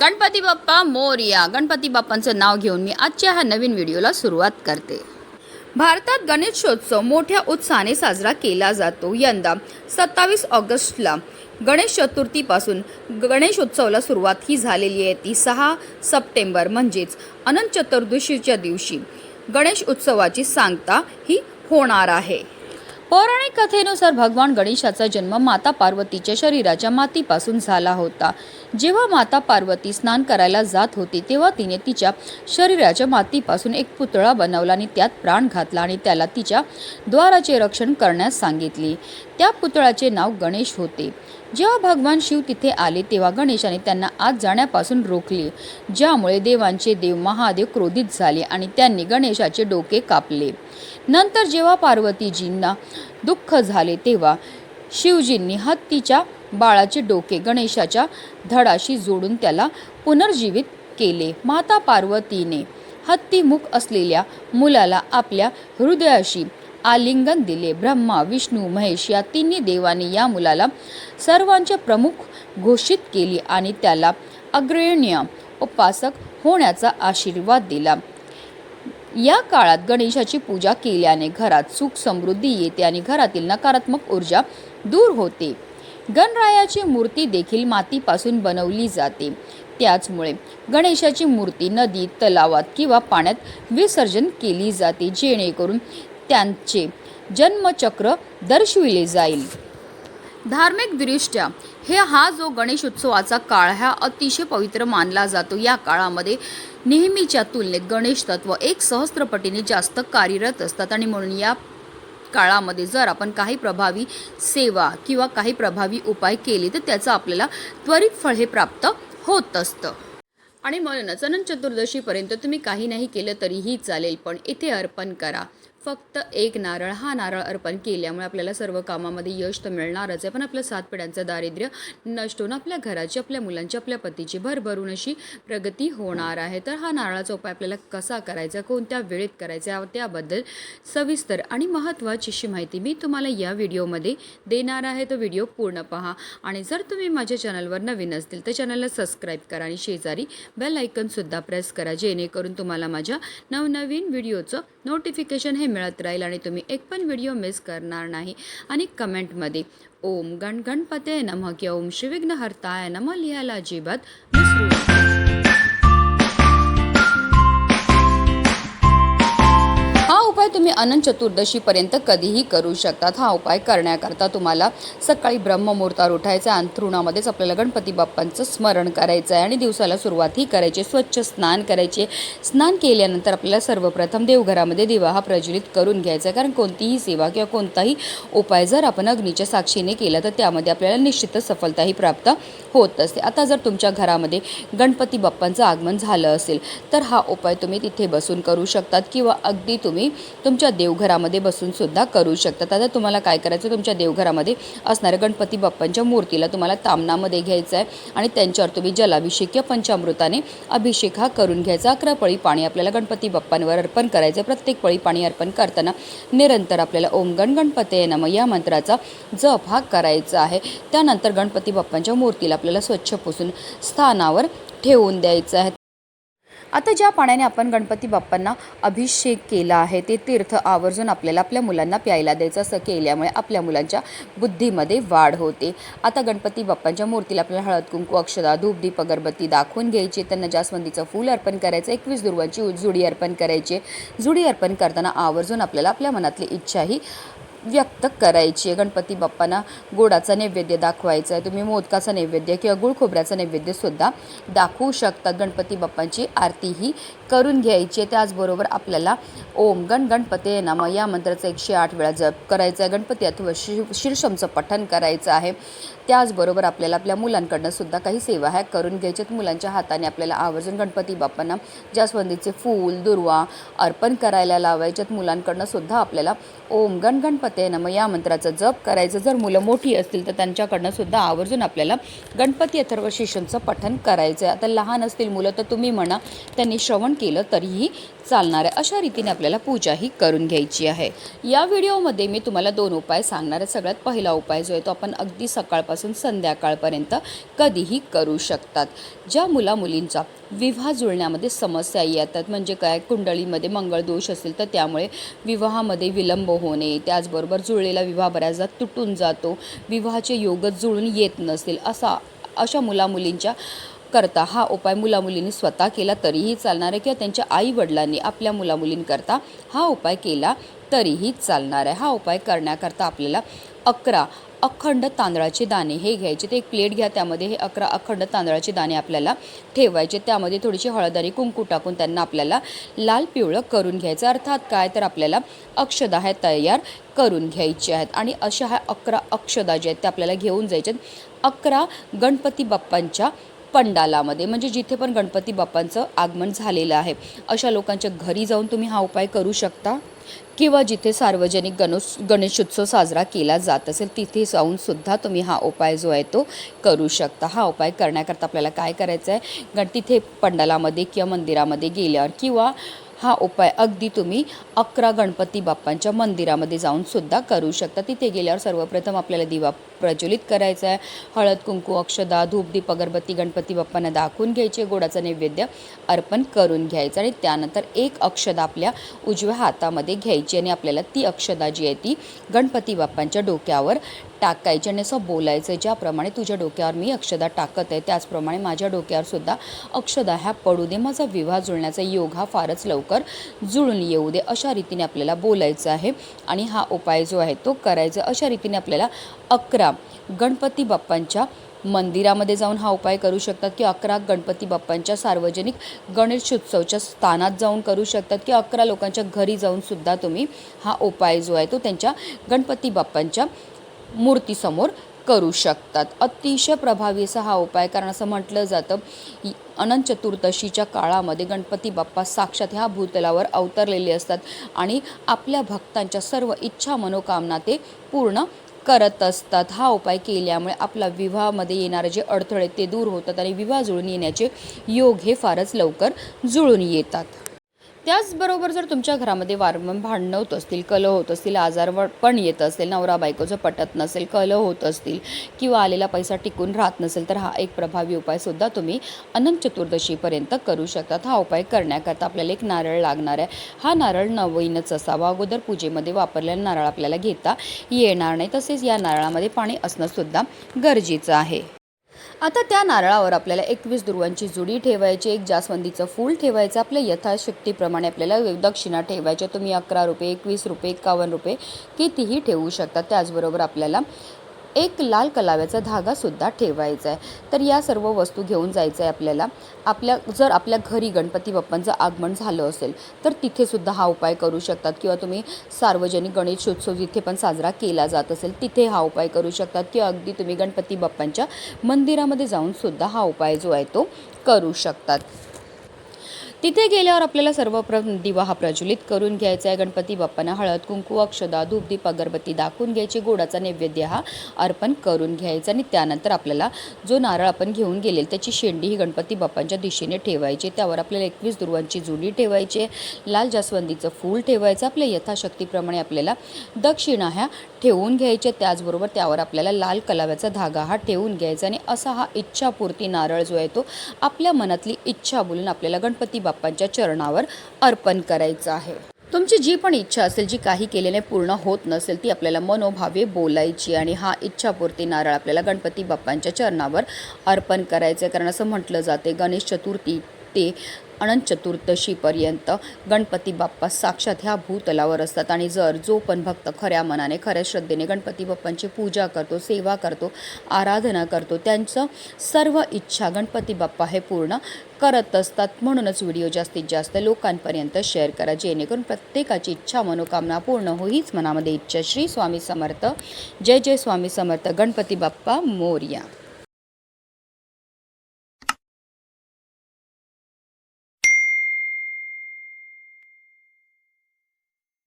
गणपती बाप्पा मोरया. गणपती बाप्पांचं नाव घेऊन मी आजच्या ह्या नवीन व्हिडिओला सुरुवात करते. भारतात गणेशोत्सव मोठ्या उत्साहाने साजरा केला जातो. यंदा सत्तावीस ऑगस्टला गणेश चतुर्थीपासून गणेशोत्सवाला सुरुवात ही झालेली आहे. ती सहा सप्टेंबर म्हणजेच अनंत चतुर्दशीच्या दिवशी गणेश उत्सवाची सांगता ही होणार आहे. पौराणिक कथेनुसार भगवान गणेशाचा जन्म माता पार्वतीच्या शरीराच्या मातीपासून झाला होता. जेव्हा माता पार्वती स्नान करायला जात होती तेव्हा तिने तिच्या शरीराच्या मातीपासून एक पुतळा बनवला आणि त्यात प्राण घातला आणि त्याला तिच्या द्वाराचे रक्षण करण्यास सांगितले. त्या पुतळाचे नाव गणेश होते. जेव्हा भगवान शिव तिथे आले तेव्हा गणेशाने त्यांना आत जाण्यापासून रोखले ज्यामुळे देवांचे देव महादेव क्रोधित झाले आणि त्यांनी गणेशाचे डोके कापले. नंतर जेव्हा पार्वतीजींना दुःख झाले तेव्हा शिवजींनी हत्तीच्या बाळाचे डोके गणेशाच्या धडाशी जोडून त्याला पुनर्जीवित केले. माता पार्वतीने हत्तीमुख असलेल्या मुलाला आपल्या हृदयाशी आलिंगन दिले. ब्रह्मा विष्णू महेश या तिन्ही देवांनी या मुलाला सर्वांचे प्रमुख घोषित केली आणि त्याला अग्रण्य उपासक होण्याचा आशीर्वाद दिला. या काळात गणेशाची पूजा केल्याने घरात सुख समृद्धी येते आणि घरातील नकारात्मक ऊर्जा दूर होते. गणरायाची मूर्ती देखील मातीपासून बनवली जाते. त्याचमुळे गणेशाची मूर्ती नदी तलावात किंवा पाण्यात विसर्जन केली जाते जेणेकरून त्यांचे जन्मचक्र दर्शविले जाईल. धार्मिक दृष्ट्या हे हा जो गणेश उत्सवाचा काळ हा अतिशय पवित्र मानला जातो. या काळामध्ये नेहमीच्या तुलनेत गणेश तत्व एक सहस्त्रपटीने जास्त कार्यरत असतात आणि म्हणून या काळामध्ये जर आपण काही प्रभावी सेवा किंवा काही प्रभावी उपाय केले तर त्याचं आपल्याला त्वरित फळ हे प्राप्त होत असतं. आणि म्हणूनच अनंत चतुर्दशीपर्यंत तुम्ही काही नाही केलं तरीही चालेल पण इथे अर्पण करा. फक्त एक नारळ हा नारळ अर्पण केल्यामुळे आपल्याला सर्व कामामध्ये यश तर मिळणारच आहे. पण आपल्या सात पिढ्यांचं दारिद्र्य नष्ट होऊन आपल्या घराची आपल्या मुलांची आपल्या पतीची भरभरून अशी प्रगती होणार आहे. तर हा नारळाचा उपाय आपल्याला कसा करायचा कोणत्या वेळेत करायचा त्याबद्दल सविस्तर आणि महत्त्वाची अशी माहिती मी तुम्हाला या व्हिडिओमध्ये देणार आहे. तो व्हिडिओ पूर्ण पहा. आणि जर तुम्ही माझ्या चॅनलवर नवीन असतील तर चॅनलला सबस्क्राईब करा आणि शेजारी बेल आयकनसुद्धा प्रेस करा जेणेकरून तुम्हाला माझ्या नवनवीन व्हिडिओचं नोटिफिकेशन हे मिळत राहील आणि तुम्ही एक पण व्हिडिओ मिस करणार नाही. आणि कमेंटमध्ये ओम गण गणपते नमः किंवा ओम श्रीविघ्न हरताय नम लिहायला अजिबात विसरू उपाय तुम्ही अनंत चतुर्दशीपर्यंत कधीही करू शकतात. हा उपाय करण्याकरता तुम्हाला सकाळी ब्रह्ममुहूर्तावर उठायचं आहे. अंथरुणामध्येच आपल्याला गणपती बाप्पांचं स्मरण करायचं आहे. आणि दिवसाला सुरुवात ही करायची स्वच्छ स्नान करायचे. स्नान केल्यानंतर आपल्याला सर्वप्रथम देवघरामध्ये दिवा हा प्रज्वलित करून घ्यायचा आहे. कारण कोणतीही सेवा किंवा कोणताही उपाय जर आपण अग्नीच्या साक्षीने केला तर त्यामध्ये आपल्याला निश्चितच सफलताही प्राप्त होत असते. आता जर तुमच्या घरामध्ये गणपती बाप्पांचं आगमन झालं असेल तर हा उपाय तुम्ही तिथे बसून करू शकतात. किंवा अगदी तुम्ही तुमच्या देवघरामध्ये बसून सुद्धा करू शकतात आता तुम्हाला काय करायचं? तुमच्या देवघरामध्ये असणाऱ्या गणपती बाप्पांच्या मूर्तीला तुम्हाला तामनामध्ये घ्यायचं आहे आणि त्यांच्यावर तुम्ही जलाभिषेक किंवा पंचामृताने अभिषेक हा करून घ्यायचा. अकरा पळी पाणी आपल्याला गणपती बाप्पांवर अर्पण करायचं आहे. प्रत्येक पळी पाणी अर्पण करताना निरंतर आपल्याला ओम गण गणपते नम या मंत्राचा जप हा करायचा आहे. त्यानंतर गणपती बाप्पांच्या मूर्तीला आपल्याला स्वच्छ पुसून स्थानावर ठेवून द्यायचं आहे. आता ज्या पाण्याने आपण गणपती बाप्पांना अभिषेक केला आहे ते तीर्थ आवर्जून आपल्याला आपल्या मुलांना प्यायला द्यायचं असं केल्यामुळे आपल्या मुलांच्या बुद्धीमध्ये वाढ होते. आता गणपती बाप्पांच्या मूर्तीला आपल्याला हळद कुंकू अक्षदा धूप दीप अगरबत्ती दाखवून घ्यायची त्यांना जास्वंदीचं फूल अर्पण करायचं एकवीस दुर्वांची जुडी अर्पण करायची. जुडी अर्पण करताना आवर्जून आपल्याला आपल्या मनातली इच्छाही व्यक्त करायची आहे. गणपती बाप्पांना गोडाचा नैवेद्य दाखवायचा आहे. तुम्ही मोदकाचा नैवेद्य किंवा गुळ खोबऱ्याचा नैवेद्यसुद्धा दाखवू शकतात गणपती बाप्पांची आरती ही करून घ्यायची आहे त्याचबरोबर आपल्याला ओम गण गणपते नम या मंत्राचा एकशे आठ वेळा जप करायचा आहे. गणपती अथवा शि शीर्षमचं पठण करायचं आहे. त्याचबरोबर आपल्याला आपल्या मुलांकडनं सुद्धा काही सेवा ह्या करून घ्यायच्यात मुलांच्या हाताने आपल्याला आवर्जून गणपती बाप्पांना जास्वंदीचे फूल दुर्वा अर्पण करायला लावायच्यात मुलांकडनं सुद्धा आपल्याला ओम गण गणपती नम ना मग या मंत्राचा जप करायचं. जर मुलं मोठी असतील तर त्यांच्याकडनं सुद्धा आवर्जून आपल्याला गणपती अथर्व शिष्यांचं पठण करायचं आहे. आता लहान असतील मुलं तर तुम्ही म्हणा त्यांनी श्रवण केलं तरीही चालणार आहे अशा रीतीने आपल्याला पूजाही करून घ्यायची आहे. या व्हिडिओमध्ये मी तुम्हाला दोन उपाय सांगणार आहे. सगळ्यात पहिला उपाय जो आहे तो आपण अगदी सकाळपासून संध्याकाळपर्यंत कधीही करू शकतात. ज्या मुला मुलींचा विवाह जुळण्यामध्ये समस्या येतात म्हणजे काय? कुंडलीमध्ये मंगळ दोष असेल तर त्यामुळे विवाहामध्ये विलंब होणे त्याचबरोबर जुळलेला विवाह बऱ्याचदा तुटून जातो विवाहाचे योगच जुळून येत नसतील असा अशा मुलामुलींच्या करता हा उपाय मुलामुलींनी स्वतः केला तरीही चालणार आहे किंवा त्यांच्या आई वडिलांनी आपल्या मुलामुलींकरता हा उपाय केला तरीही चालणार आहे. हा उपाय करण्याकरता आपल्याला अकरा अखंड तांदळाचे दाणे हे घ्यायचे. ते एक प्लेट घ्या त्यामध्ये हे अकरा अखंड तांदळाचे दाणे आपल्याला ठेवायचे. त्यामध्ये थोडीशी हळद आणि कुंकू टाकून त्यांना आपल्याला लाल पिवळं करून घ्यायचं. अर्थात काय? तर आपल्याला अक्षदा ह्या तयार करून घ्यायचे आहेत. आणि अशा ह्या अकरा अक्षदा ज्या आहेत त्या आपल्याला घेऊन जायच्या आहेत. अकरा गणपती बाप्पांच्या पंडालामध्ये म्हणजे जिथे पण गणपती बाप्पांचं आगमन झालेलं आहे अशा लोकांच्या घरी जाऊन तुम्ही हा उपाय करू शकता? किंवा जिथे सार्वजनिक गणोस गणेशोत्सव साजरा केला जात असेल तिथे जाऊन सुद्धा तुम्ही हा उपाय जो आहे तो करू शकता. हा उपाय करण्याकरता आपल्याला काय करायचं आहे गण तिथे पंडालामध्ये किंवा मंदिरामध्ये गेल्यावर किंवा हा उपाय अगदी तुम्ही अकरा गणपती बाप्पांच्या मंदिरामध्ये जाऊनसुद्धा करू शकता. तिथे गेल्यावर सर्वप्रथम आपल्याला दिवा प्रज्वलित करायचा आहे. हळद कुंकू अक्षदा धूप दीप अगरबत्ती गणपती बाप्पांना दाखवून घ्यायचे. गोडाचा नैवेद्य अर्पण करून घ्यायचं आणि त्यानंतर एक अक्षदा आपल्या उजव्या हातामध्ये घ्यायची आणि आपल्याला ती अक्षदा जी आहे ती गणपती बाप्पांच्या डोक्यावर टाकायची आणि असं बोलायचं ज्याप्रमाणे तुझ्या डोक्यावर मी अक्षदा टाकत आहे त्याचप्रमाणे माझ्या डोक्यावर सुद्धा अक्षदा ह्या पडू दे. माझा विवाह जुळण्याचा योग हा फारच लवकर जुळून येऊ दे अशा रीतीने आपल्याला बोलायचं आहे. आणि हा उपाय जो आहे तो करायचा अशा रीतीने आपल्याला अकरा गणपती बाप्पांच्या मंदिरामध्ये जाऊन हा उपाय करू शकतात की अकरा गणपती बाप्पांच्या सार्वजनिक गणेशोत्सवच्या स्थानात जाऊन करू शकतात की अकरा लोकांच्या घरी जाऊनसुद्धा तुम्ही हा उपाय जो आहे तो त्यांच्या गणपती बाप्पांच्या मूर्तीसमोर करू शकतात. अतिशय प्रभावी असा हा उपाय कारण असं म्हटलं जातं अनंत चतुर्दशीच्या काळामध्ये गणपती बाप्पा साक्षात ह्या भूतलावर अवतरलेले असतात आणि आपल्या भक्तांच्या सर्व इच्छा मनोकामना ते पूर्ण करत असतात. हा उपाय केल्यामुळे आपला विवाहामध्ये येणारे जे अडथळे ते दूर होतात आणि विवाह जुळून येण्याचे योग हे फारच लवकर जुळून येतात. त्याचबरोबर जर तुमच्या घरामध्ये वारंवार भांडणं होत असतील कलह होत असतील आजार पण येत असेल नवरा बायकोचं पटत नसेल कलह होत असतील किंवा आलेला पैसा टिकून राहत नसेल तर हा एक प्रभावी उपायसुद्धा तुम्ही अनंत चतुर्दशीपर्यंत करू शकतात हा उपाय करण्याकरता आपल्याला एक नारळ लागणार आहे. हा नारळ नवीनच असावा. अगोदर पूजेमध्ये वापरलेला नारळ आपल्याला घेता येणार नाही. तसेच या नारळामध्ये पाणी असणंसुद्धा गरजेचं आहे. आता त्या नारळावर आपल्याला एकवीस दुर्वांची जुडी ठेवायची एक जास्वंदीचं फूल ठेवायचं आपल्या यथाशक्तीप्रमाणे आपल्याला दक्षिणा ठेवायच्या तुम्ही अकरा रुपये एकवीस रुपये एकावन्न रुपये कितीही ठेवू शकता त्याचबरोबर आपल्याला एक लाल कलाव्याचा धागासुद्धा ठेवायचा आहे. तर या सर्व वस्तू घेऊन जायचं आहे आपल्याला. आपल्या जर आपल्या घरी गणपती बाप्पांचं आगमन झालं असेल तर तिथे सुद्धा हा उपाय करू शकतात. किंवा तुम्ही सार्वजनिक गणेशोत्सव जिथे पण साजरा केला जात असेल तिथे हा उपाय करू शकतात. किंवा अगदी तुम्ही गणपती बाप्पांच्या मंदिरामध्ये जाऊन सुद्धा हा उपाय जो आहे तो करू शकतात. तिथे गेल्यावर आपल्याला सर्वप्रथम दिवा हा प्रज्वलित करून घ्यायचा आहे. गणपती बाप्पांना हळद कुंकू अक्षदा धूप दीप अगरबत्ती दाखवून घ्यायची. गोडाचा नैवेद्य हा अर्पण करून घ्यायचा आणि त्यानंतर आपल्याला जो नारळ आपण घेऊन गेलेल त्याची शेंडी ही गणपती बाप्पांच्या दिशेने ठेवायची. त्यावर आपल्याला एकवीस दुर्वांची जुडी ठेवायची लाल जास्वंदीचं फूल ठेवायचं. आपल्या यथाशक्तीप्रमाणे आपल्याला दक्षिणा ह्या ठेवून घ्यायच्या त्याचबरोबर त्यावर आपल्याला लाल कलाव्याचा धागा हा ठेवून घ्यायचा आणि असा हा इच्छापूर्ती नारळ जो आहे तो आपल्या मनातली इच्छा बोलून आपल्याला गणपती बाप्पांच्या चरणावर अर्पण करायचं आहे. तुमची जी पण इच्छा असेल जी काही केलेले पूर्ण होत नसेल ती आपल्याला मनोभावे बोलायची आणि हा इच्छापूर्ती नारळ आपल्याला गणपती बाप्पांच्या चरणावर अर्पण करायचं आहे कारण असं म्हटलं जाते गणेश चतुर्थी ते अनंत चतुर्दशीपर्यंत गणपती बाप्पा साक्षात ह्या भूतलावर असतात. आणि जर जो पण भक्त खऱ्या मनाने खऱ्या श्रद्धेने गणपती बाप्पांची पूजा करतो सेवा करतो आराधना करतो त्यांचं सर्व इच्छा गणपती बाप्पा हे पूर्ण करत असतात. म्हणूनच व्हिडिओ जास्तीत जास्त लोकांपर्यंत शेअर करा. जेणेकरून प्रत्येकाची इच्छा मनोकामना पूर्ण होईच मनामध्ये इच्छा. श्री स्वामी समर्थ. जय जय स्वामी समर्थ. गणपती बाप्पा मोर्या.